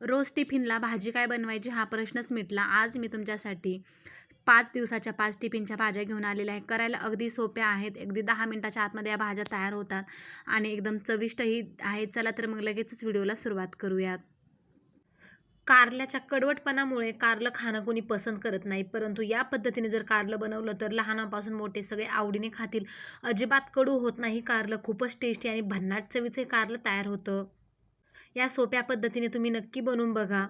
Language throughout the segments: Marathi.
रोज टिफिनला भाजी काय बनवायची हा प्रश्नच मिटला. आज मी तुमच्यासाठी पाच दिवसाच्या पाच टिफिनच्या भाज्या घेऊन आलेल्या आहे. करायला अगदी सोप्या आहेत. अगदी दहा मिनटाच्या आतमध्ये या भाज्या तयार होतात आणि एकदम चविष्टही आहेत चला तर मग लगेचच व्हिडिओला सुरुवात करूयात. कारल्याच्या कडवटपणामुळे कारलं खाणं कोणी पसंत करत नाही. परंतु या पद्धतीने जर कारलं बनवलं तर लहानापासून मोठे सगळे आवडीने खातील. अजिबात कडू होत नाही. कारलं खूपच टेस्टी आणि भन्नाट चवीचं हे कारलं तयार होतं. या सोप्या पद्धतीने तुम्ही नक्की बनवून बघा.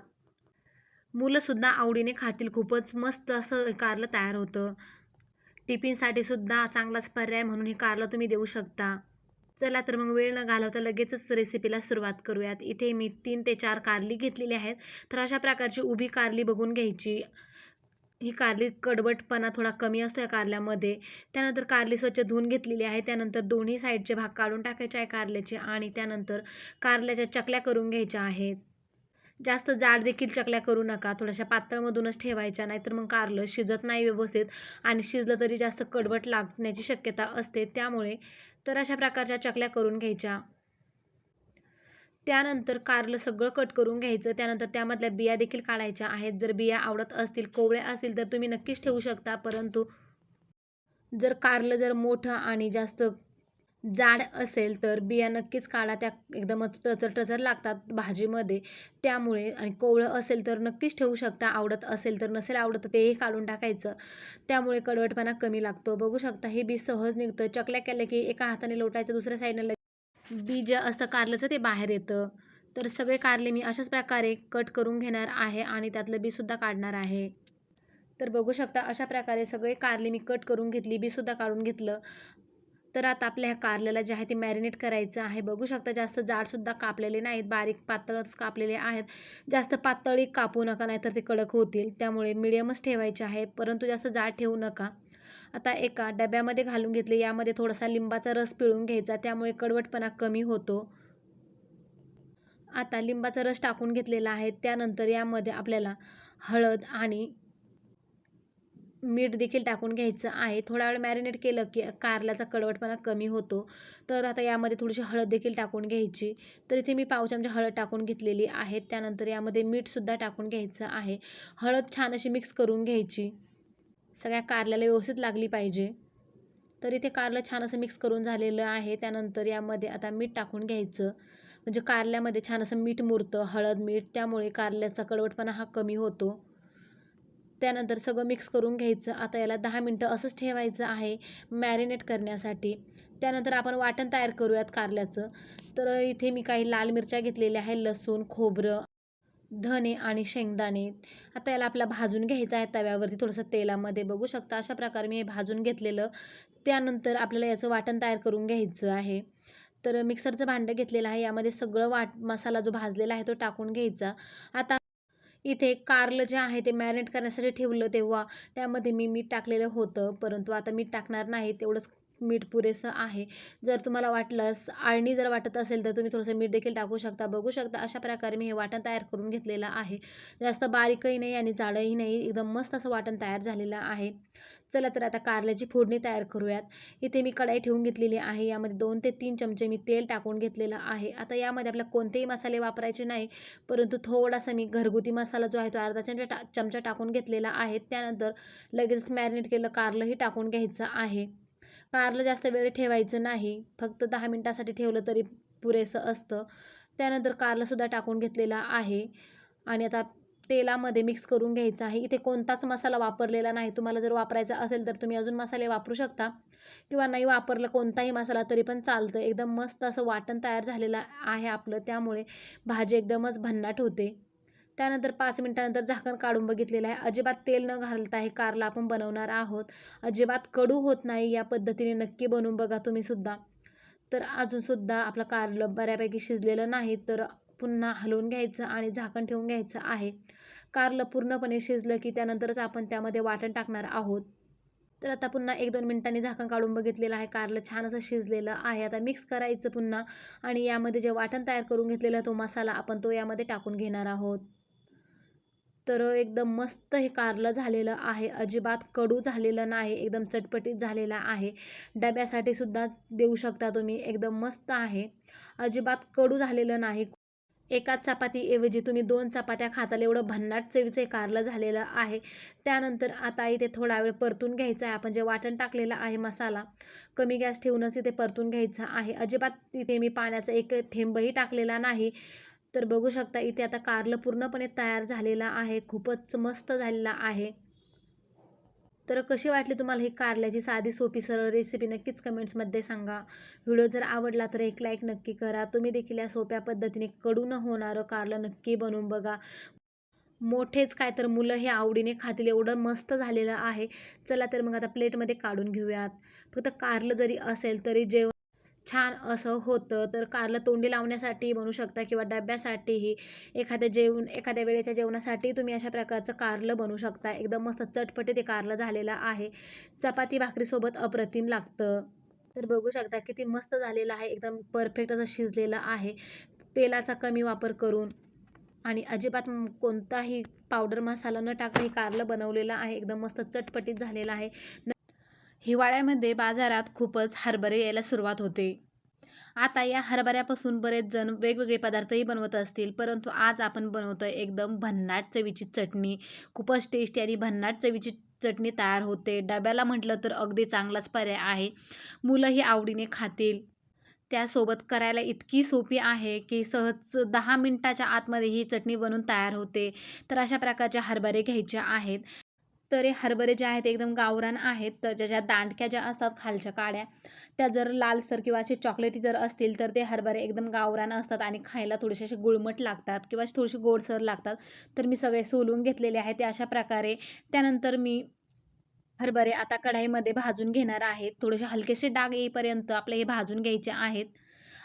मुलंसुद्धा आवडीने खातील. खूपच मस्त असं कारलं तयार होतं. टिफिनसाठी सुद्धा चांगलाच पर्याय म्हणून हे कारलं तुम्ही देऊ शकता. चला तर मग वेळ न घालवता लगेचच रेसिपीला सुरुवात करूयात. इथे मी तीन ते चार कारली घेतलेली आहेत. तर अशा प्रकारची उभी कारली बघून घ्यायची. ही कारली कडबटपणा थोडा कमी असतो या कारल्यामध्ये. त्यानंतर कारली स्वच्छ धुवून घेतलेली आहे. त्यानंतर दोन्ही साईडचे भाग काढून टाकायचे आहे कारल्याचे आणि त्यानंतर कारल्याच्या चकल्या करून घ्यायच्या आहेत. जास्त जाड देखील चकल्या करू नका. थोड्याशा पातळमधूनच ठेवायच्या नाहीतर मग कारलं शिजत नाही व्यवस्थित आणि शिजलं तरी जास्त कडवट लागण्याची शक्यता असते. त्यामुळे तर अशा प्रकारच्या चकल्या करून घ्यायच्या. त्यानंतर कारलं सगळं कट करून घ्यायचं. त्यानंतर त्यामधल्या बिया देखील काढायच्या आहेत. जर बिया आवडत असतील कोवळ्या असतील तर तुम्ही नक्कीच ठेवू शकता. परंतु जर कारलं जर मोठं आणि जास्त जाड असेल तर बिया नक्कीच काढा. त्या एकदमच टचर टचर लागतात भाजीमध्ये. त्यामुळे आणि कोवळं असेल तर नक्कीच ठेवू शकता. आवडत असेल तर नसेल आवडत तेही काढून टाकायचं. त्यामुळे कडवटपणा कमी लागतो. बघू शकता हे बी सहज निघतं. चकल्या केल्या की एका हाताने लोटायचं दुसऱ्या साईडने बीज असतं कारल्याचं ते बाहेर येतं. तर सगळे कारले मी अशाच प्रकारे कट करून घेणार आहे आणि त्यातलं बीसुद्धा काढणार आहे. तर बघू शकता अशा प्रकारे सगळे कारले मी कट करून घेतली बीसुद्धा काढून घेतलं. तर आता आपल्या ह्या कारल्याला जे आहे ते मॅरिनेट करायचं आहे. बघू शकता जास्त जाडसुद्धा कापलेले नाहीत बारीक पातळच कापलेले आहेत. जास्त पातळी कापू नका नाहीतर ते कडक होतील. त्यामुळे मिडियमच ठेवायचे आहे परंतु जास्त जाड ठेवू नका. आता एका डब्यामध्ये घालून घेतले यामध्ये थोडासा लिंबाचा रस पिळून घ्यायचा त्यामुळे कडवटपणा कमी होतो. आता लिंबाचा रस टाकून घेतलेला आहे त्यानंतर यामध्ये आपल्याला हळद आणि मीठ देखील टाकून घ्यायचं आहे. थोडा वेळ मॅरिनेट केलं की कारल्याचा कडवटपणा कमी होतो. तर आता यामध्ये थोडीशी हळद देखील टाकून घ्यायची. तर इथे मी पाव चमचा हळद टाकून घेतलेली आहे. त्यानंतर यामध्ये मीठसुद्धा टाकून घ्यायचं आहे. हळद छान अशी मिक्स करून घ्यायची. सगळ्या कारल्याला व्यवस्थित लागली पाहिजे. तर इथे कारलं छान असं मिक्स करून झालेलं आहे. त्यानंतर यामध्ये आता मीठ टाकून घ्यायचं. म्हणजे कारल्यामध्ये छान असं मीठ मुरतं हळद मीठ त्यामुळे कारल्याचा कडवटपणा हा कमी होतो. त्यानंतर सगळं मिक्स करून घ्यायचं. आता याला दहा मिनटं असंच ठेवायचं आहे मॅरिनेट करण्यासाठी. त्यानंतर आपण वाटण तयार करूयात कारल्याचं. तर इथे मी काही लाल मिरच्या घेतलेल्या आहे लसूण खोबरं धने आणि शेंगदाणे. आता याला आपला भाजून घ्यायचा आहे तव्यावरती थोडंसं तेलामध्ये. बघू शकता अशा प्रकारे मी हे भाजून घेतलेलं. त्यानंतर आपल्याला याचं वाटण तयार करून घ्यायचं आहे. तर मिक्सरचं भांडं घेतलेलं आहे. यामध्ये सगळं वाट मसाला जो भाजलेला आहे तो टाकून घ्यायचा. आता इथे कारलं जे आहे ते मॅरिनेट करण्यासाठी ठेवलं तेव्हा त्यामध्ये मी मीठ टाकलेलं होतं. परंतु आता मीठ टाकणार नाही. तेवढंच मीठ पुरेसं आहे. जर तुम्हाला वाटलंस आळणी जर वाटत असेल तर तुम्ही थोडंसं मीठ देखील टाकू शकता बघू शकता. अशा प्रकारे मी हे वाटण तयार करून घेतलेलं आहे. जास्त बारीकही नाही आणि जाडंही नाही एकदम मस्त असं वाटण तयार झालेलं आहे. चला तर आता कारल्याची फोडणी तयार करूयात. इथे मी कढाई ठेवून घेतलेली आहे. यामध्ये दोन ते तीन चमचे मी तेल टाकून घेतलेलं आहे. आता यामध्ये आपल्याला कोणतेही मसाले वापरायचे नाही परंतु थोडासा मी घरगुती मसाला जो आहे तो अर्धा चमचा टा चमचा टाकून घेतलेला आहे. त्यानंतर लगेच मॅरिनेट केलं कारलंही टाकून घ्यायचं आहे. कारलं जास्त वेळ ठेवायचं नाही. फक्त दहा मिनटासाठी ठेवलं तरी पुरेसं असतं. त्यानंतर कारलंसुद्धा टाकून घेतलेला आहे. आणि आता तेलामध्ये मिक्स करून घ्यायचं आहे. इथे कोणताच मसाला वापरलेला नाही. तुम्हाला जर वापरायचा असेल तर तुम्ही अजून मसाले वापरू शकता. किंवा नाही वापरलं कोणताही मसाला तरी पण चालतं. एकदम मस्त असं वाटण तयार झालेलं आहे आपलं. त्यामुळे भाजी एकदमच भन्नाट होते. त्यानंतर पाच मिनटानंतर झाकण काढून बघितलेलं आहे. अजिबात तेल न घालता हे कारला आपण बनवणार आहोत. अजिबात कडू होत नाही या पद्धतीने नक्की बनवून बघा तुम्ही सुद्धा. तर अजूनसुद्धा आपलं कारलं बऱ्यापैकी शिजलेलं नाही तर पुन्हा हलवून घ्यायचं आणि झाकण ठेवून घ्यायचं आहे. कारलं पूर्णपणे शिजलं की त्यानंतरच आपण त्यामध्ये वाटण टाकणार आहोत. तर आता पुन्हा एक दोन मिनटांनी झाकण काढून बघितलेलं आहे. कारलं छान असं शिजलेलं आहे. आता मिक्स करायचं पुन्हा आणि यामध्ये जे वाटण तयार करून घेतलेलं तो मसाला आपण तो यामध्ये टाकून घेणार आहोत. तर एकदम मस्त हे कारलं झालेलं आहे. अजिबात कडू झालेलं नाही एकदम चटपटीत झालेलं आहे. डब्यासाठी सुद्धा देऊ शकता तुम्ही एकदम मस्त आहे. अजिबात कडू झालेलं नाही. एकाच चपातीऐवजी तुम्ही दोन चपात्या खाताल एवढं भन्नाट चवीचं हे कारलं झालेलं आहे. त्यानंतर आता इथे थोडा वेळ परतून घ्यायचा आहे. आपण जे वाटण टाकलेलं आहे मसाला कमी गॅस ठेवूनच इथे परतून घ्यायचा आहे. अजिबात इथे मी पाण्याचा एक थेंबही टाकलेला नाही. तर बघू शकता इथे आता कारलं पूर्णपणे तयार झालेला आहे खूपच मस्त झालेला आहे. तर कशी वाटली तुम्हाला ही कारल्याची साधी सोपी सरळ रेसिपी नक्कीच कमेंट्समध्ये सांगा. व्हिडिओ जर आवडला तर एक लाईक नक्की करा. तुम्ही देखील या सोप्या पद्धतीने कडून होणारं कारलं नक्की बनवून बघा. मोठेच काय तर मुलं हे आवडीने खातील एवढं मस्त झालेलं आहे. चला तर मग आता प्लेटमध्ये काढून घेऊयात. फक्त कारलं जरी असेल तरी जेवण छान असं होतं. तर कारलं तोंडी लावण्यासाठी म्हणू शकता किंवा डब्यासाठीही एखाद्या जेवण एखाद्या वेळेच्या जेवणासाठी तुम्ही अशा प्रकारचं कारलं बनवू शकता. एकदम मस्त चटपटीत ते कारलं झालेलं आहे. चपाती भाकरीसोबत अप्रतिम लागतं. तर बघू शकता किती मस्त झालेलं आहे. एकदम परफेक्ट असं शिजलेलं आहे. तेलाचा कमी वापर करून आणि अजिबात कोणताही पावडर मसाला न टाकता हे कारलं बनवलेलं आहे. एकदम मस्त चटपटीत झालेलं आहे. हिवाळ्यामध्ये बाजारात खूपच हरभरे यायला सुरुवात होते. आता या हरभऱ्यापासून बरेच जण वेगवेगळे पदार्थही बनवत असतील परंतु आज आपण बनवतो एकदम भन्नाट चवीची चटणी. खूपच टेस्टी आणि भन्नाट चवीची चटणी तयार होते. डब्याला म्हटलं तर अगदी चांगलाच पर्याय आहे. मुलंही आवडीने खातील. त्यासोबत करायला इतकी सोपी आहे की सहज दहा मिनटाच्या आतमध्ये ही चटणी बनून तयार होते. तर अशा प्रकारचे हरभरे घ्यायचे आहेत. तर हे हरभरे जे आहेत एकदम गावरान आहेत तर ज्याच्या दांडक्या ज्या असतात खालच्या काड्या त्या जर लालसर किंवा असे चॉकलेटी जर असतील तर ते हरभरे एकदम गावरान असतात आणि खायला थोडेसे असे गुळमट लागतात किंवा असे थोडेसे गोडसर लागतात. तर मी सगळे सोलून घेतलेले आहे ते अशा प्रकारे त्यानंतर मी हरभरे आता कढाईमध्ये भाजून घेणार आहेत थोडेसे हलकेसे डाग येईपर्यंत आपले हे भाजून घ्यायचे आहेत.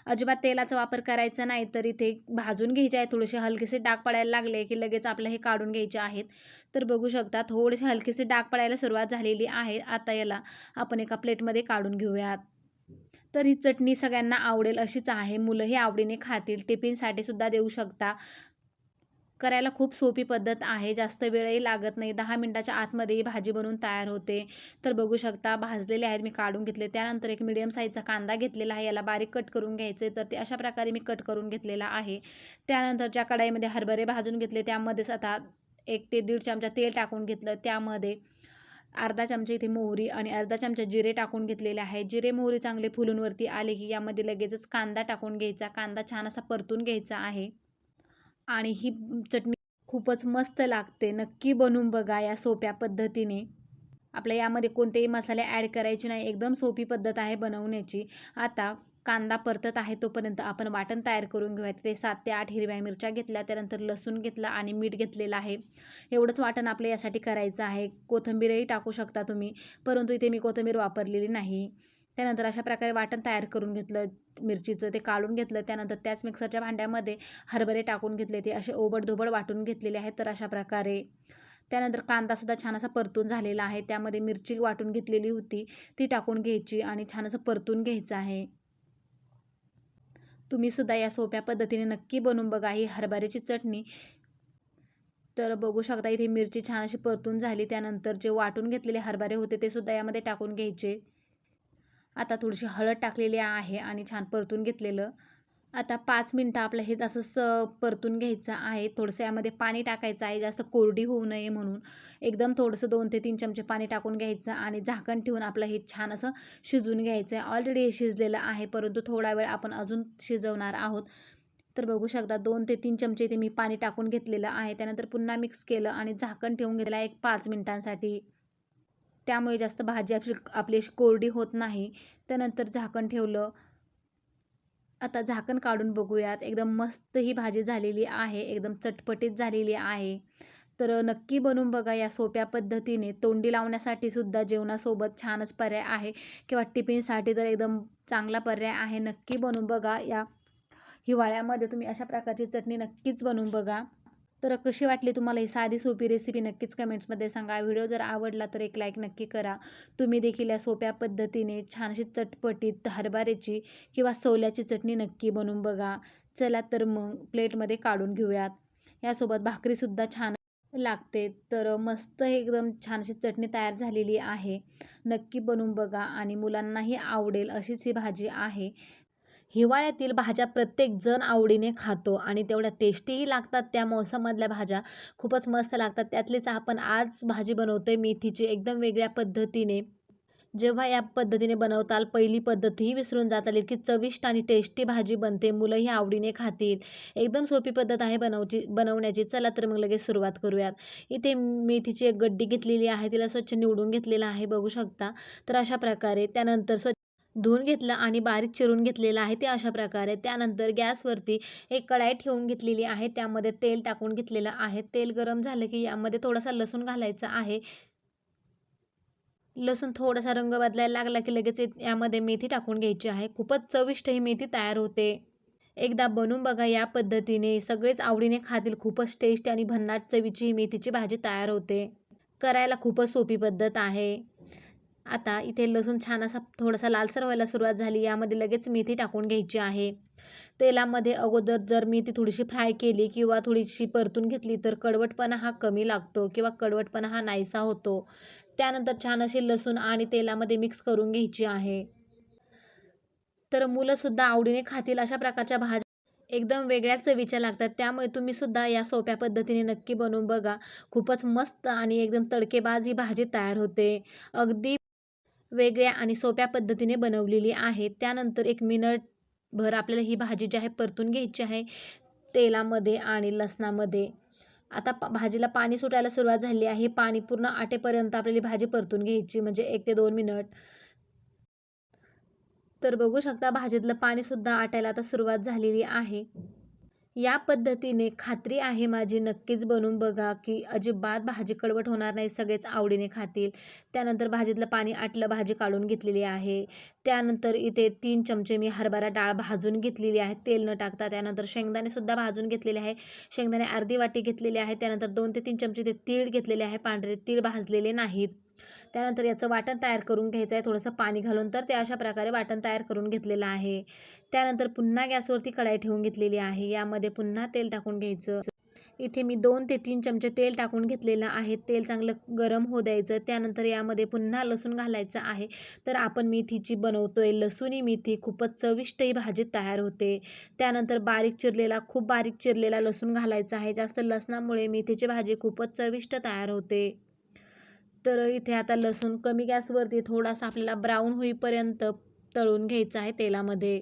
अजिबात तेलाचा वापर करायचा नाही तर इथे भाजून घ्यायचे आहे थोडेसे हलकेसे डाग पडायला लागले की लगेच आपलं हे काढून घ्यायचे आहेत. तर बघू शकता थोडेसे हलकेसे डाग पडायला सुरुवात झालेली आहे. आता याला आपण एका प्लेटमध्ये काढून घेऊयात. तर ही चटणी सगळ्यांना आवडेल अशीच आहे. मुलंही आवडीने खातील. टिफिनसाठी सुद्धा देऊ शकता. करायला खूप सोपी पद्धत आहे. जास्त वेळही लागत नाही. दहा मिनटाच्या आतमध्ये ही भाजी बनवून तयार होते. तर बघू शकता भाजलेले आहेत मी काढून घेतले. त्यानंतर एक मिडियम साईजचा कांदा घेतलेला आहे. याला बारीक कट करून घ्यायचे. तर ते अशा प्रकारे मी कट करून घेतलेला आहे. त्यानंतर ज्या कढाईमध्ये हरभरे भाजून घेतले. त्यामध्येच आता एक ते दीड चमचा तेल टाकून घेतलं. त्यामध्ये अर्धा चमचा इथे मोहरी आणि अर्धा चमचा जिरे टाकून घेतलेले आहे. जिरे मोहरी चांगले फुलूनवरती आले की यामध्ये लगेचच कांदा टाकून घ्यायचा. कांदा छान असा परतून घ्यायचा आहे. आणि ही चटणी खूपच मस्त लागते. नक्की बनवून बघा या सोप्या पद्धतीने. आपल्या यामध्ये कोणतेही मसाले ॲड करायचे नाही. एकदम सोपी पद्धत आहे बनवण्याची. आता कांदा परतत आहे तोपर्यंत आपण वाटण तयार करून घेऊया. ते सात ते आठ हिरव्या मिरच्या घेतल्या त्यानंतर लसूण घेतला आणि मीठ घेतलेलं आहे. एवढंच वाटण आपलं यासाठी करायचं आहे. कोथिंबीरही टाकू शकता तुम्ही परंतु इथे मी कोथिंबीर वापरलेली नाही. त्यानंतर अशा प्रकारे वाटण तयार करून घेतलं मिरचीचं ते काढून घेतलं त्यानंतर त्याच मिक्सरच्या भांड्यामध्ये हरभरे टाकून घेतले ते असे ओबडधोबड वाटून घेतलेले आहेत तर अशा प्रकारे. त्यानंतर कांदासुद्धा छान असा परतून झालेला आहे त्यामध्ये मिरची वाटून घेतलेली होती ती टाकून घ्यायची आणि छान असं परतून घ्यायचं आहे. तुम्ही सुद्धा या सोप्या पद्धतीने नक्की बनवून बघा ही हरभऱ्याची चटणी. तर बघू शकता इथे मिरची छान अशी परतून झाली त्यानंतर जे वाटून घेतलेले हरभरे होते ते सुद्धा यामध्ये टाकून घ्यायचे. आता थोडीशी हळद टाकलेली आहे आणि छान परतून घेतलेलं. आता पाच मिनटं आपलं हे असं स परतून घ्यायचं आहे. थोडंसं यामध्ये पाणी टाकायचं आहे. जास्त कोरडी होऊ नये म्हणून. एकदम थोडंसं दोन ते तीन चमचे पाणी टाकून घ्यायचं आणि झाकण ठेवून आपलं हे छान असं शिजवून घ्यायचं आहे. ऑलरेडी हे शिजलेलं आहे परंतु थोडा वेळ आपण अजून शिजवणार आहोत. तर बघू शकता दोन ते तीन चमचे इथे मी पाणी टाकून घेतलेलं आहे. त्यानंतर पुन्हा मिक्स केलं आणि झाकण ठेवून घेतलं एक पाच मिनटांसाठी. त्यामुळे जास्त भाजी आपली आपली अशी कोरडी होत नाही. त्यानंतर झाकण ठेवलं. आता झाकण काढून बघूयात. एकदम मस्त ही भाजी झालेली आहे. एकदम चटपटीत झालेली आहे. तर नक्की बनवून बघा या सोप्या पद्धतीने. तोंडी लावण्यासाठी सुद्धा जेवणासोबत छानच पर्याय आहे. किंवा टिफिनसाठी तर एकदम चांगला पर्याय आहे. नक्की बनवून बघा या हिवाळ्यामध्ये तुम्ही अशा प्रकारची चटणी नक्कीच बनवून बघा. तर कशी वाटली तुम्हाला ही साधी सोपी रेसिपी नक्कीच कमेंट्समध्ये सांगा. व्हिडिओ जर आवडला तर एक लाईक नक्की करा. तुम्ही देखील या सोप्या पद्धतीने छानशी चटपटीत हरभऱ्याची किंवा सोल्याची चटणी नक्की बनवून बघा. चला तर मग प्लेटमध्ये काढून घेऊयात. यासोबत भाकरीसुद्धा छान लागते. तर मस्त एकदम छानशी चटणी तयार झालेली आहे. नक्की बनवून बघा आणि मुलांनाही आवडेल अशीच ही भाजी आहे. हिवाळ्यातील भाज्या प्रत्येकजण आवडीने खातो आणि तेवढ्या टेस्टीही लागतात. त्या मोसममधल्या भाज्या खूपच मस्त लागतात. त्यातलीच आपण आज भाजी बनवतोय मेथीची एकदम वेगळ्या पद्धतीने. जेव्हा या पद्धतीने बनवताल पहिली पद्धतही विसरून जाताल. इतकी चविष्ट आणि टेस्टी भाजी बनते. मुलंही आवडीने खातील. एकदम सोपी पद्धत आहे बनवची बनवण्याची. चला तर मग लगेच सुरुवात करूयात. इथे मेथीची एक गड्डी घेतलेली आहे. तिला स्वच्छ निवडून घेतलेलं आहे. बघू शकता. तर अशा प्रकारे त्यानंतर स्वच्छ धुवून घेतलं आणि बारीक चिरून घेतलेलं आहे ते अशा प्रकारे. त्यानंतर गॅसवरती एक कढाई ठेवून घेतलेली आहे. त्यामध्ये तेल टाकून घेतलेलं आहे. तेल गरम झालं की यामध्ये थोडासा लसूण घालायचा आहे. लसूण थोडासा रंग बदलायला लागला की लगेच यामध्ये मेथी टाकून घ्यायची आहे. खूपच चविष्ट ही मेथी तयार होते. एकदा बनवून बघा या पद्धतीने. सगळेच आवडीने खातील. खूपच टेस्ट आणि भन्नाट चवीची ही मेथीची भाजी तयार होते. करायला खूपच सोपी पद्धत आहे. आता इथे लसूण छान असा थोडासा लालसर व्हायला सुरुवात झाली. यामध्ये लगेच मेथी टाकून घ्यायची आहे. तेलामध्ये अगोदर जर मेथी थोडीशी फ्राय केली किंवा थोडीशी परतून घेतली तर कडवटपणा हा कमी लागतो किंवा कडवटपणा हा नाहीसा होतो. त्यानंतर छान अशी लसूण आणि तेलामध्ये मिक्स करून घ्यायची आहे. तर मुलंसुद्धा आवडीने खातील अशा प्रकारच्या भाज्या. एकदम वेगळ्याच चवीच्या लागतात. त्यामुळे तुम्ही सुद्धा या सोप्या पद्धतीने नक्की बनवून बघा. खूपच मस्त आणि एकदम तडकेबाज ही भाजी तयार होते. अगदी वेगळ्या आणि सोप्या पद्धतीने बनवलेली आहे. त्यानंतर एक मिनट भर आपल्याला ही भाजी जी आहे परतून घ्यायची आहे तेलामध्ये आणि लसणामध्ये. आता पा भाजीला पाणी सुटायला सुरुवात झाली आहे. पाणी पूर्ण आटेपर्यंत आपल्याला भाजी परतून घ्यायची म्हणजे एक ते दोन मिनट. तर बघू शकता भाजीतलं पाणीसुद्धा आटायला आता सुरुवात झालेली आहे. या पद्धतीने खात्री आहे माझी. नक्कीच बनवून बघा की अजिबात भाजी कडवट होणार नाही. सगळेच आवडीने खातील. त्यानंतर भाजीतलं पाणी आटलं भाजी काढून घेतलेली आहे. त्यानंतर इथे तीन चमचे मी हरभरा डाळ भाजून घेतलेली आहे. तेल न टाकता त्यानंतर शेंगदाणेसुद्धा भाजून घेतलेले आहे. शेंगदाणे अर्धी वाटी घेतलेली आहे. त्यानंतर दोन ते तीन चमचे ते तीळ घेतलेले आहे. पांढरे तीळ भाजलेले नाहीत. त्यानंतर याचं वाटण तयार करून घ्यायचं आहे थोडंसं पाणी घालून. तर ते अशा प्रकारे वाटण तयार करून घेतलेलं आहे. त्यानंतर पुन्हा गॅसवरती कढाई ठेवून घेतलेली आहे. यामध्ये पुन्हा तेल टाकून घ्यायचं. इथे मी दोन ते तीन चमचे तेल टाकून घेतलेलं आहे. तेल चांगलं गरम हो द्यायचं. त्यानंतर यामध्ये पुन्हा लसूण घालायचं आहे. तर आपण मेथीची बनवतोय लसूणी मेथी खूपच चविष्ट ही भाजी तयार होते. त्यानंतर बारीक चिरलेला खूप बारीक चिरलेला लसूण घालायचा आहे. जास्त लसणामुळे मेथीची भाजी खूपच चविष्ट तयार होते. तर इथे आता लसूण कमी गॅसवरती थोडासा आपल्याला ब्राऊन होईपर्यंत तळून घ्यायचा आहे तेलामध्ये.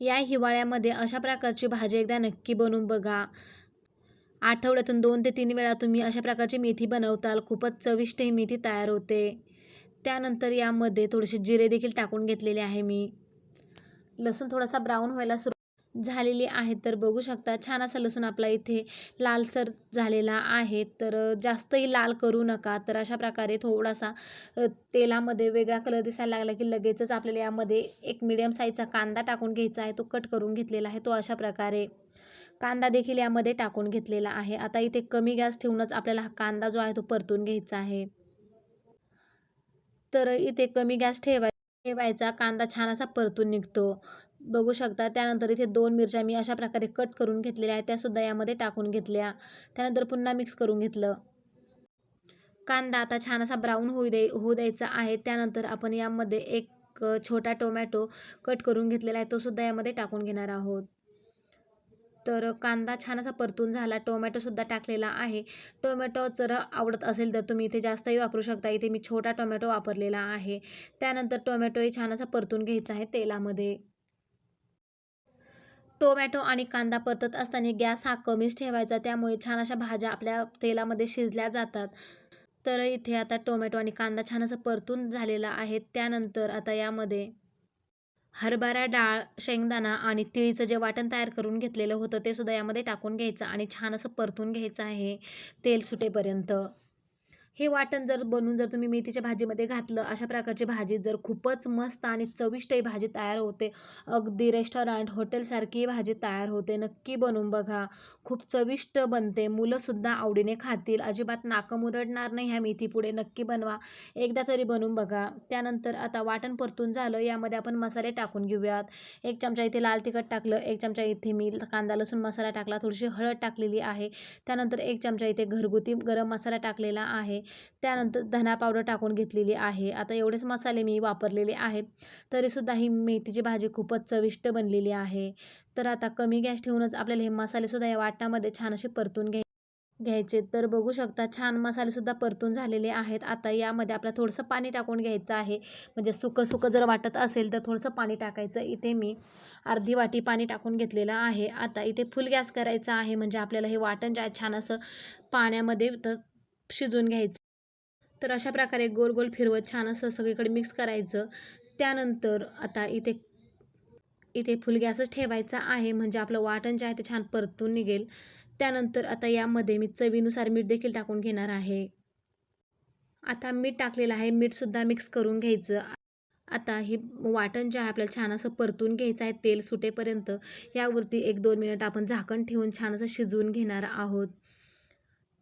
या हिवाळ्यामध्ये अशा प्रकारची भाजी एकदा नक्की बनवून बघा. आठवड्यातून दोन ते तीन वेळा तुम्ही अशा प्रकारची मेथी बनवताल. खूपच चविष्ट ही मेथी तयार होते. त्यानंतर यामध्ये थोडेसे जिरे देखील टाकून घेतलेले आहे मी. लसूण थोडासा ब्राऊन व्हायला सुरू झालेली आहे तर बघू शकता. छान असा लसूण आपला इथे लालसर झालेला आहे तर जास्तही लाल करू नका. तर अशा प्रकारे थोडासा तेलामध्ये वेगळा कलर दिसायला लागला की लगेचच आपल्याला यामध्ये एक मिडियम साईजचा कांदा टाकून घ्यायचा आहे तो कट करून घेतलेला आहे तो अशा प्रकारे कांदा देखील यामध्ये टाकून घेतलेला आहे. आता इथे कमी गॅस ठेवूनच आपल्याला हा कांदा जो आहे तो परतून घ्यायचा आहे. तर इथे कमी गॅस ठेवाय ठेवायचा कांदा छान असा परतून निघतो. बघू शकता. त्यानंतर इथे दोन मिरच्या मी अशा प्रकारे कट करून घेतलेल्या आहेत. त्यासुद्धा यामध्ये टाकून घेतल्या. त्यानंतर पुन्हा मिक्स करून घेतलं. कांदा आता छान असा ब्राऊन होऊ दे होऊ द्यायचा आहे. त्यानंतर आपण यामध्ये एक छोटा टोमॅटो कट करून घेतलेला आहे. तो सुद्धा यामध्ये टाकून घेणार आहोत. तर कांदा छान असा परतून झाला. टोमॅटोसुद्धा टाकलेला आहे. टोमॅटो जर आवडत असेल तर तुम्ही इथे जास्तही वापरू शकता. इथे मी छोटा टोमॅटो वापरलेला आहे. त्यानंतर टोमॅटोही छान असा परतून घ्यायचा आहे तेलामध्ये. टोमॅटो आणि कांदा परतत असताना गॅस हा कमीच ठेवायचा. त्यामुळे छान अशा भाज्या आपल्या तेलामध्ये शिजल्या जातात. तर इथे आता टोमॅटो आणि कांदा छान असं परतून झालेला आहे. त्यानंतर आता यामध्ये हरभरा डाळ शेंगदाणा आणि तिळीचं जे वाटण तयार करून घेतलेलं होतं ते सुद्धा यामध्ये टाकून घ्यायचं आणि छान असं परतून घ्यायचं आहे. तेल सुटेपर्यंत. हे वाटण जर बनवून जर तुम्ही मेथीच्या भाजीमध्ये घातलं अशा प्रकारची भाजी जर खूपच मस्त आणि चविष्ट ही भाजी तयार होते. अगदी रेस्टॉरंट हॉटेलसारखी भाजी तयार होते. नक्की बनवून बघा. खूप चविष्ट बनते. मुलंसुद्धा आवडीने खातील. अजिबात नाकं मुरडणार नाही ह्या मेथीपुढे. नक्की बनवा. एकदा तरी बनवून बघा. त्यानंतर आता वाटण परतून झालं. यामध्ये आपण मसाले टाकून घेऊयात. एक चमचा इथे लाल तिखट टाकलं. एक चमचा इथे मी कांदा लसूण मसाला टाकला. थोडीशी हळद टाकलेली आहे. त्यानंतर एक चमचा इथे घरगुती गरम मसाला टाकलेला आहे. त्यानंतर धना पावडर टाकून घेतलेली आहे. आता एवढेच मसाले मी वापरलेले आहेत. तरीसुद्धा ही मेथीची भाजी खूपच चविष्ट बनलेली आहे. तर आता कमी गॅस ठेवूनच आपल्याला हे मसालेसुद्धा या वाटणामध्ये छान असे परतून घ्याय घ्यायचे. तर बघू शकता छान मसालेसुद्धा परतून झालेले आहेत. आता यामध्ये आपल्याला थोडंसं पाणी टाकून घ्यायचं आहे. म्हणजे सुकं सुकं जर वाटत असेल तर थोडंसं पाणी टाकायचं. इथे मी अर्धी वाटी पाणी टाकून घेतलेलं आहे. आता इथे फुल गॅस करायचा आहे. म्हणजे आपल्याला हे वाटण जे आहे छान असं पाण्यामध्ये तर शिजवून घ्यायचं. तर अशा प्रकारे गोल गोल फिरवत छान असं सगळीकडे मिक्स करायचं. त्यानंतर आता इथे इथे फुल गॅसच ठेवायचा आहे. म्हणजे आपलं वाटण जे आहे ते छान परतून निघेल. त्यानंतर आता यामध्ये मी चवीनुसार मीठ देखील टाकून घेणार आहे. आता मीठ टाकलेलं आहे. मीठसुद्धा मिक्स करून घ्यायचं. आता हे वाटण जे आहे आपल्याला छान असं परतून घ्यायचं आहे. तेल सुटेपर्यंत यावरती एक दोन मिनिट आपण झाकण ठेवून छान असं शिजवून घेणार आहोत.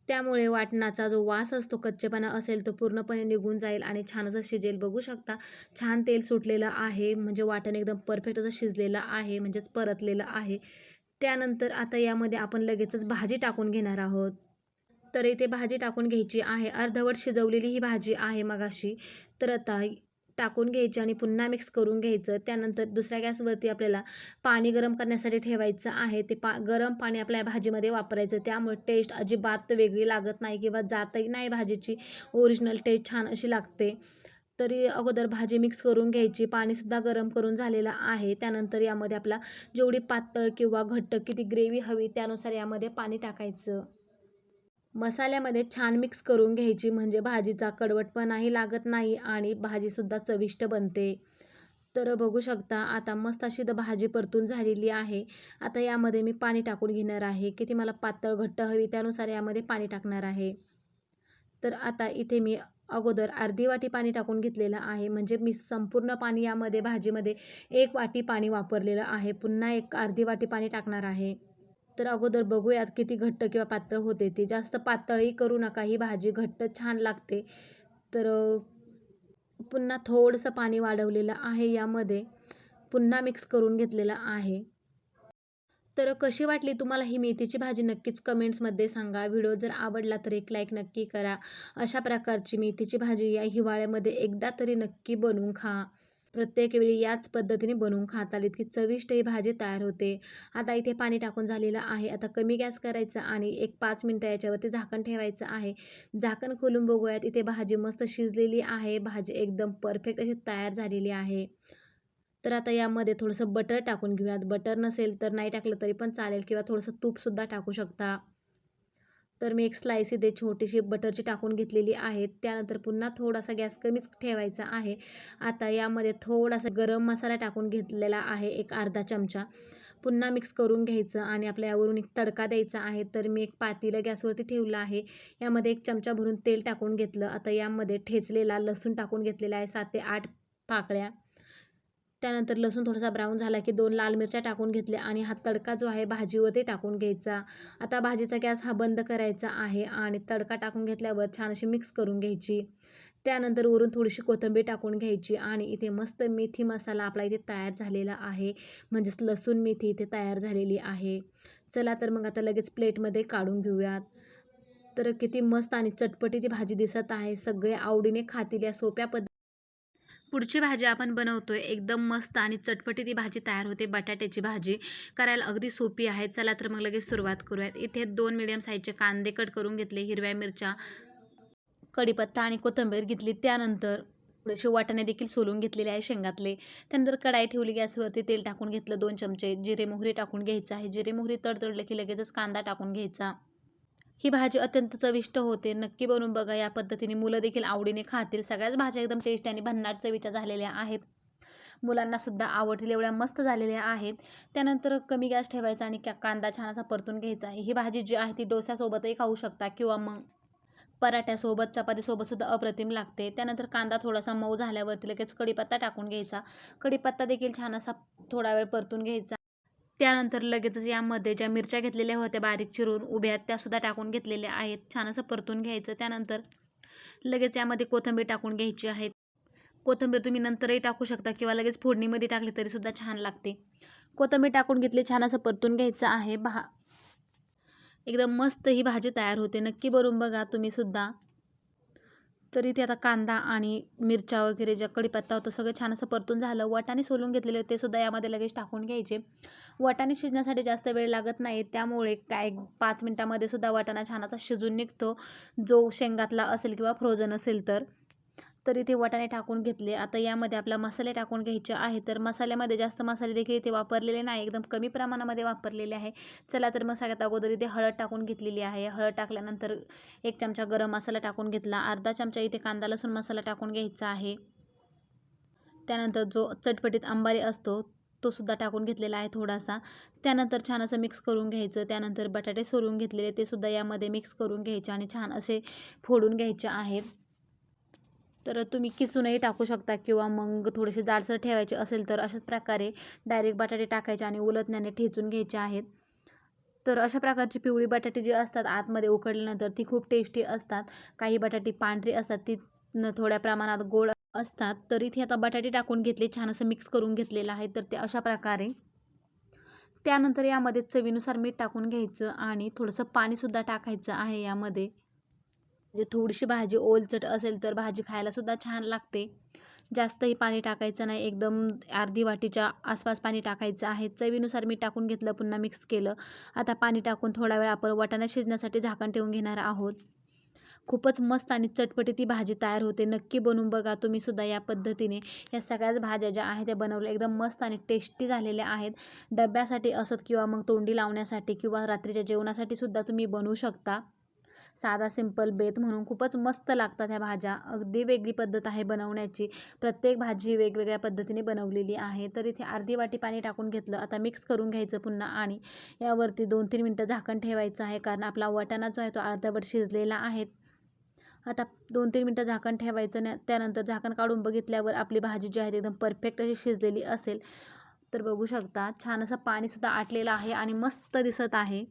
त्यामुळे वाटणाचा जो वास असतो कच्चेपणा असेल तो पूर्णपणे निघून जाईल आणि छान असं शिजेल. बघू शकता छान तेल सुटलेलं आहे म्हणजे वाटण एकदम परफेक्ट असं शिजलेलं आहे म्हणजेच परतलेलं आहे. त्यानंतर आता यामध्ये आपण लगेचच भाजी टाकून घेणार आहोत. तर इथे भाजी टाकून घ्यायची आहे. अर्धवट शिजवलेली ही भाजी आहे मगाशी. तर आता टाकून घ्यायची आणि पुन्हा मिक्स करून घ्यायचं. त्यानंतर दुसऱ्या गॅसवरती आपल्याला पाणी गरम करण्यासाठी ठेवायचं आहे. ते पा गरम पाणी आपल्या भाजीमध्ये वापरायचं. त्यामुळे टेस्ट अजिबात वेगळी लागत नाही किंवा जातही नाही भाजीची. ओरिजिनल टेस्ट छान अशी लागते. तरी अगोदर भाजी मिक्स करून घ्यायची. पाणीसुद्धा गरम करून झालेलं आहे. त्यानंतर यामध्ये आपला जेवढी पातळ किंवा घट्ट किती ग्रेव्ही हवी त्यानुसार यामध्ये पाणी टाकायचं. मसाल्यामध्ये छान मिक्स करून घ्यायची. म्हणजे भाजीचा कडवटपणाही लागत नाही आणि भाजीसुद्धा चविष्ट बनते. तर बघू शकता आता मस्त अशी तर भाजी परतून झालेली आहे. आता यामध्ये मी पाणी टाकून घेणार आहे. किती मला पातळ घट्ट हवी त्यानुसार यामध्ये पाणी टाकणार आहे. तर आता इथे मी अगोदर अर्धी वाटी पाणी टाकून घेतलेलं आहे. म्हणजे मी संपूर्ण पाणी यामध्ये भाजीमध्ये एक वाटी पाणी वापरलेलं आहे. पुन्हा एक अर्धी वाटी पाणी टाकणार आहे. तर अगोदर बघूयात किती घट्ट किंवा पातळ होते ती. जास्त पातळही करू नका ही भाजी घट्ट छान लागते. तर पुन्हा थोडंसं पाणी वाढवलेलं आहे यामध्ये. पुन्हा मिक्स करून घेतलेलं आहे. तर कशी वाटली तुम्हाला ही मेथीची भाजी? नक्कीच कमेंट्समध्ये सांगा. व्हिडिओ जर आवडला तर एक लाईक नक्की करा. अशा प्रकारची मेथीची भाजी या हिवाळ्यामध्ये एकदा तरी नक्की बनवून खा. प्रत्येक वेळी याच पद्धतीने बनवून खाता आली इतकी चविष्ट ही भाजी तयार होते. आता इथे पाणी टाकून झालेलं आहे. आता कमी गॅस करायचा आणि एक पाच मिनटं याच्यावरती झाकण ठेवायचं आहे. झाकण खोलून बघूयात. इथे भाजी मस्त शिजलेली आहे. भाजी एकदम परफेक्ट अशी तयार झालेली आहे. तर आता यामध्ये थोडंसं बटर टाकून घेऊयात. बटर नसेल तर नाही टाकलं तरी पण चालेल किंवा थोडंसं तूपसुद्धा टाकू शकता. तर मी एक स्लाईस इथे छोटीशी बटरची टाकून घेतलेली आहे. त्यानंतर पुन्हा थोडासा गॅस कमीच ठेवायचा आहे. आता यामध्ये थोडासा गरम मसाला टाकून घेतलेला आहे एक अर्धा चमचा. पुन्हा मिक्स करून घ्यायचं आणि आपल्या यावरून एक तडका द्यायचा आहे. तर मी एक पातीला गॅसवरती ठेवलं आहे. यामध्ये एक चमचा भरून तेल टाकून घेतलं. आता यामध्ये ठेचलेला लसूण टाकून घेतलेला आहे. सात ते आठ पाकळ्या. त्यानंतर लसूण थोडासा ब्राऊन झाला की दोन लाल मिरच्या टाकून घेतल्या आणि हा तडका जो आहे भाजीवरती टाकून घ्यायचा. आता भाजीचा गॅस हा बंद करायचा आहे आणि तडका टाकून घेतल्यावर छान अशी मिक्स करून घ्यायची. त्यानंतर वरून थोडीशी कोथिंबीर टाकून घ्यायची आणि इथे मस्त मेथी मसाला आपला इथे तयार झालेला आहे. म्हणजेच लसूण मेथी इथे तयार झालेली आहे. चला तर मग आता लगेच प्लेटमध्ये काढून घेऊयात. तर किती मस्त आणि चटपटी ती भाजी दिसत आहे. सगळे आवडीने खातील या सोप्या पद्धती पुढची भाजी आपण बनवतोय एकदम मस्त आणि चटपटी ती भाजी तयार होते बटाट्याची भाजी. करायला अगदी सोपी आहे. चला तर मग लगेच सुरुवात करूयात. इथे दोन मिडियम साईजचे कांदे कट करून घेतले हिरव्या मिरच्या कढीपत्ता आणि कोथिंबीर घेतली. त्यानंतर थोडेसे वाटाणे देखील सोलून घेतलेले आहे शेंगातले. त्यानंतर कढाई ठेवली गॅसवरती तेल टाकून घेतलं दोन चमचे. जिरे मोहरी टाकून घ्यायचं आहे. जिरे मोहरी तडतडलं की लगेचच कांदा टाकून घ्यायचा. ही भाजी अत्यंत चविष्ट होते. नक्की बनवून बघा. या पद्धतीने मुलं देखील आवडीने खातील. सगळ्याच भाज्या एकदम टेस्ट आणि भन्नाट चवीच्या झालेल्या आहेत. मुलांना सुद्धा आवडतील एवढ्या मस्त झालेल्या आहेत. त्यानंतर कमी गॅस ठेवायचा आणि का- कांदा छान असा परतून घ्यायचा. ही भाजी जी आहे ती डोस्यासोबतही खाऊ शकता किंवा मग पराठ्यासोबत चपातीसोबत सुद्धा अप्रतिम लागते. त्यानंतर कांदा थोडासा मऊ झाल्यावरती लगेच कढीपत्ता टाकून घ्यायचा. कढीपत्ता देखील छान असा थोडा वेळ परतून घ्यायचा. त्यानंतर लगेचच यामध्ये ज्या मिरच्या घेतलेल्या होत्या बारीक चिरून उभ्या त्यासुद्धा टाकून घेतलेल्या आहेत. छान असं परतून घ्यायचं. त्यानंतर लगेच यामध्ये कोथिंबीर टाकून घ्यायची आहे. कोथिंबीर तुम्ही नंतरही टाकू शकता किंवा लगेच फोडणीमध्ये टाकली तरीसुद्धा छान लागते. कोथिंबीर टाकून घेतली छान असं परतून घ्यायचं आहे. भा एकदम मस्त ही भाजी तयार होते. नक्की बनवून बघा तुम्हीसुद्धा तर इथे आता कांदा आणि मिरच्या वगैरे ज्या कढीपत्ता होतं सगळं छान असं परतून झालं. वाटाणे सोलून घेतलेले होते सुद्धा यामध्ये लगेच टाकून घ्यायचे. वाटाणे शिजण्यासाठी जास्त वेळ लागत नाही त्यामुळे काय पाच मिनटामध्ये सुद्धा वाटाणा छान असा शिजून निघतो. जो शेंगातला असेल किंवा फ्रोझन असेल तर. तर इथे वाटाणे टाकून घेतले. आता यामध्ये आपला मसाले टाकून घ्यायचे आहे तर मसाल्यामध्ये जास्त मसाले देखील इथे वापरलेले नाही. एकदम कमी प्रमाणामध्ये वापरलेले आहे. चला तर मग सगळ्यात अगोदर इथे हळद टाकून घेतलेली आहे. हळद टाकल्यानंतर एक चमचा गरम मसाला टाकून घेतला. अर्धा चमचा इथे कांदा लसूण मसाला टाकून घ्यायचा आहे. त्यानंतर जो चटपटीत अंबारी असतो तो सुद्धा टाकून घेतलेला आहे थोडासा. त्यानंतर छान असं मिक्स करून घ्यायचं. त्यानंतर बटाटे सोलून घेतलेले ते सुद्धा यामध्ये मिक्स करून घ्यायचे आणि छान असे फोडून घ्यायचे आहेत तर तुम्ही किसूनही टाकू शकता किंवा मग थोडेसे जाडसर ठेवायचे असेल तर अशाच प्रकारे डायरेक्ट बटाटे टाकायचे आणि उलटण्याने ठेचून घ्यायचे आहेत. तर अशा प्रकारची पिवळी बटाटे जी असतात आतमध्ये उकडल्यानंतर ती खूप टेस्टी असतात. काही बटाटी पांढरी असतात ती न थोड्या प्रमाणात गोड असतात. तर इथे आता बटाटे टाकून घेतले छान असं मिक्स करून घेतलेलं आहे. तर ते अशा प्रकारे. त्यानंतर यामध्ये चवीनुसार मीठ टाकून घ्यायचं आणि थोडंसं पाणीसुद्धा टाकायचं आहे यामध्ये. म्हणजे थोडीशी भाजी ओलचट असेल तर भाजी खायलासुद्धा छान लागते. जास्तही पाणी टाकायचं नाही. एकदम अर्धी वाटीच्या आसपास पाणी टाकायचं आहे. चवीनुसार मी टाकून घेतलं पुन्हा मिक्स केलं. आता पाणी टाकून थोडा वेळ आपण वाटाणा शिजण्यासाठी झाकण ठेवून घेणार आहोत. खूपच मस्त आणि चटपटी ती भाजी तयार होते. नक्की बनवून बघा तुम्ही सुद्धा या पद्धतीने. या सगळ्याच भाज्या ज्या आहेत त्या बनवल्या. एकदम मस्त आणि टेस्टी झालेल्या आहेत. डब्यासाठी असत किंवा मग तोंडी लावण्यासाठी किंवा रात्रीच्या जेवणासाठी सुद्धा तुम्ही बनवू शकता. साधा सिंपल बेत म्हणून खूपच मस्त लागतात ह्या भाज्या. अगदी वेगळी पद्धत आहे बनवण्याची. प्रत्येक भाजी वेगवेगळ्या पद्धतीने बनवलेली आहे. तर इथे अर्धी वाटी पाणी टाकून घेतलं. आता मिक्स करून घ्यायचं पुन्हा आणि यावरती दोन तीन मिनटं झाकण ठेवायचं आहे. कारण आपला वटाणा जो आहे तो अर्ध्यावर शिजलेला आहे. आता दोन तीन मिनटं झाकण ठेवायचं न त्यानंतर झाकण काढून बघितल्यावर आपली भाजी जी आहे एकदम परफेक्ट अशी शिजलेली असेल. तर बघू शकता छान असं पाणीसुद्धा आटलेलं आहे आणि मस्त दिसत आहे.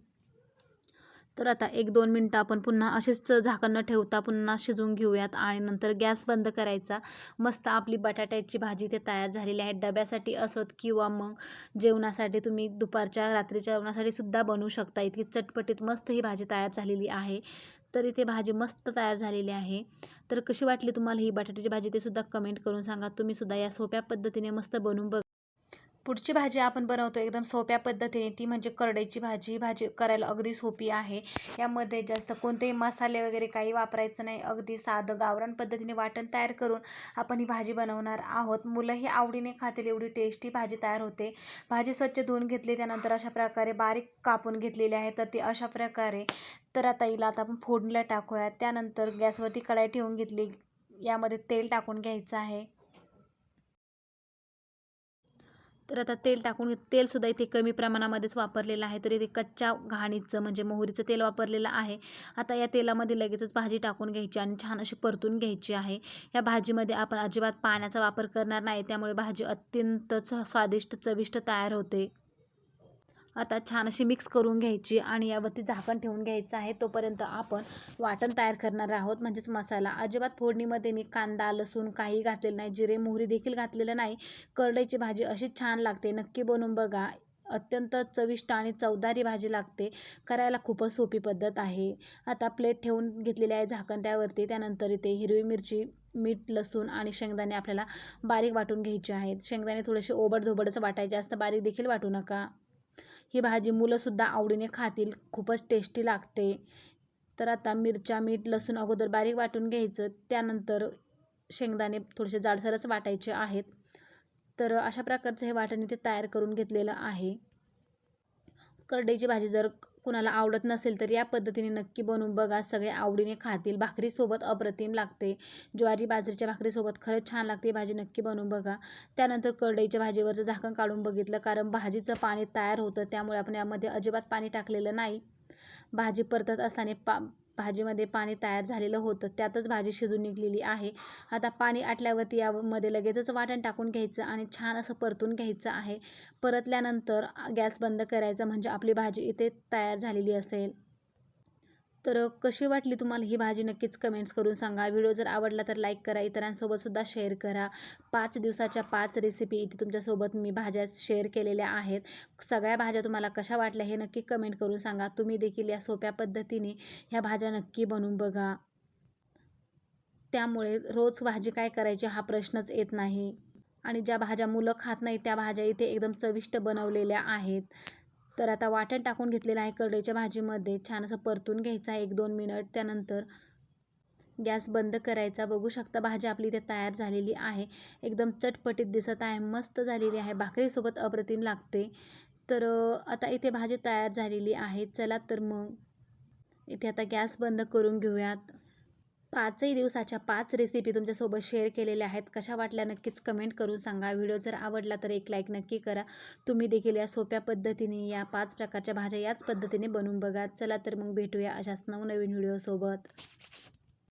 तर आता एक दोन मिनटं आपण पुन्हा असेच झाकण न ठेवता पुन्हा शिजवून घेऊयात आणि नंतर गॅस बंद करायचा. मस्त आपली बटाट्याची भाजी ते तयार झालेली आहे. डब्यासाठी असत किंवा मग जेवणासाठी तुम्ही दुपारच्या रात्रीच्या जेवणासाठी सुद्धा बनवू शकता. इतकी चटपटीत मस्त ही भाजी तयार झालेली आहे. तर इथे भाजी मस्त तयार झालेली आहे. तर कशी वाटली तुम्हाला ही बटाट्याची भाजी ते सुद्धा कमेंट करून सांगा. तुम्ही सुद्धा या सोप्या पद्धतीने मस्त बनवून बघ पुढची भाजी आपण बनवतो एकदम सोप्या पद्धतीने ती म्हणजे करडईची भाजी. भाजी करायला अगदी सोपी आहे. यामध्ये जास्त कोणतेही मसाले वगैरे काही वापरायचं नाही. अगदी साधं गावरान पद्धतीने वाटण तयार करून आपण ही भाजी बनवणार आहोत. मुलंही आवडीने खातील एवढी टेस्टी भाजी तयार होते. भाजी स्वच्छ धुवून घेतली त्यानंतर अशा प्रकारे बारीक कापून घेतलेली आहे. तर ती अशा प्रकारे तर आता हिला आता आपण फोडणीला टाकूया त्यानंतर गॅसवरती कढाई ठेवून घेतली. यामध्ये तेल टाकून घ्यायचं आहे. तर आता तेल टाकून तेलसुद्धा इथे कमी प्रमाणामध्येच वापरलेलं आहे. तर इथे कच्च्या घाणीचं म्हणजे मोहरीचं तेल वापरलेलं आहे. आता या तेलामध्ये लगेचच भाजी टाकून घ्यायची आणि छान अशी परतून घ्यायची आहे. या भाजीमध्ये आपण अजिबात पाण्याचा वापर करणार नाही. त्यामुळे भाजी अत्यंत स्वादिष्ट चविष्ट तयार होते. आता छान अशी मिक्स करून घ्यायची आणि यावरती झाकण ठेवून घ्यायचं आहे. तोपर्यंत आपण वाटण तयार करणार आहोत. म्हणजेच मसाला. अजिबात फोडणीमध्ये मी कांदा लसूण काही घातलेलं नाही. जिरे मोहरी देखील घातलेलं नाही. करडईची भाजी अशीच छान लागते. नक्की बनवून बघा. अत्यंत चविष्ट आणि चवदारी भाजी लागते. करायला खूपच सोपी पद्धत आहे. आता प्लेट ठेवून घेतलेली आहे झाकण त्यावरती. त्यानंतर इथे हिरवी मिरची मीठ लसूण आणि शेंगदाणे आपल्याला बारीक वाटून घ्यायचे आहेत. शेंगदाणे थोडेसे ओबडधोबडच वाटायचे जास्त बारीक देखील वाटू नका. ही भाजी मुलंसुद्धा आवडीने खातील. खूपच टेस्टी लागते. तर आता मिरच्या मीठ लसूण अगोदर बारीक वाटून घ्यायचं. त्यानंतर शेंगदाणे थोडेसे जाडसरच वाटायचे आहेत. तर अशा प्रकारचं हे वाटण इथे तयार करून घेतलेलं आहे. करडईची भाजी जर कुणाला आवडत नसेल तर या पद्धतीने नक्की बनवून बघा. सगळे आवडीने खातील. भाकरीसोबत अप्रतिम लागते. ज्वारी बाजरीच्या भाकरीसोबत खरंच छान लागते. भाजी नक्की बनवून बघा. त्यानंतर करडईच्या भाजीवरचं झाकण काढून बघितलं. कारण भाजीचं पाणी तयार होतं. त्यामुळे आपण यामध्ये अजिबात पाणी टाकलेलं नाही. भाजी परतत असताना पा भाजीमध्ये पाणी तयार झालेलं होतं. त्यातच भाजी शिजून निघलेली आहे. आता पाणी आटल्यावरती यामध्ये लगेचच वाटण टाकून घ्यायचं आणि छान असं परतून घ्यायचं आहे. परतल्यानंतर गॅस बंद करायचा म्हणजे आपली भाजी इथे तयार झालेली असेल. तर कशी वाटली तुम्हाला ही भाजी? नक्कीच कमेंट्स करून सांगा. व्हिडिओ जर आवडला तर लाईक करा. इतरांसोबतसुद्धा शेअर करा. पाच दिवसाच्या पाच रेसिपी इथे तुमच्यासोबत मी भाज्या शेअर केलेल्या आहेत. सगळ्या भाज्या तुम्हाला कशा वाटल्या हे नक्की कमेंट करून सांगा. तुम्ही देखील या सोप्या पद्धतीने ह्या भाज्या नक्की बनवून बघा. त्यामुळे रोज भाजी काय करायची हा प्रश्नच येत नाही. आणि ज्या भाज्या मुलं खात नाही त्या भाज्या इथे एकदम चविष्ट बनवलेल्या आहेत. तर आता वाटण टाकून घेतलेलं आहे करडईच्या भाजीमध्ये. छान असं परतून घ्यायचं आहे एक दोन मिनट. त्यानंतर गॅस बंद करायचा. बघू शकता भाजी आपली इथे तयार झालेली आहे. एकदम चटपटीत दिसत आहे. मस्त झालेली आहे. भाकरीसोबत अप्रतिम लागते. तर आता इथे भाजी तयार झालेली आहे. चला तर मग इथे आता गॅस बंद करून घेऊयात. पाचही दिवसाच्या पाच रेसिपी तुमच्यासोबत शेअर केलेल्या आहेत. कशा वाटल्या नक्कीच कमेंट करून सांगा. व्हिडिओ जर आवडला तर एक लाईक नक्की करा. तुम्ही देखील या सोप्या पद्धतीने या पाच प्रकारच्या भाज्या याच पद्धतीने बनवून बघा. चला तर मग भेटूया अशाच नवनवीन व्हिडिओसोबत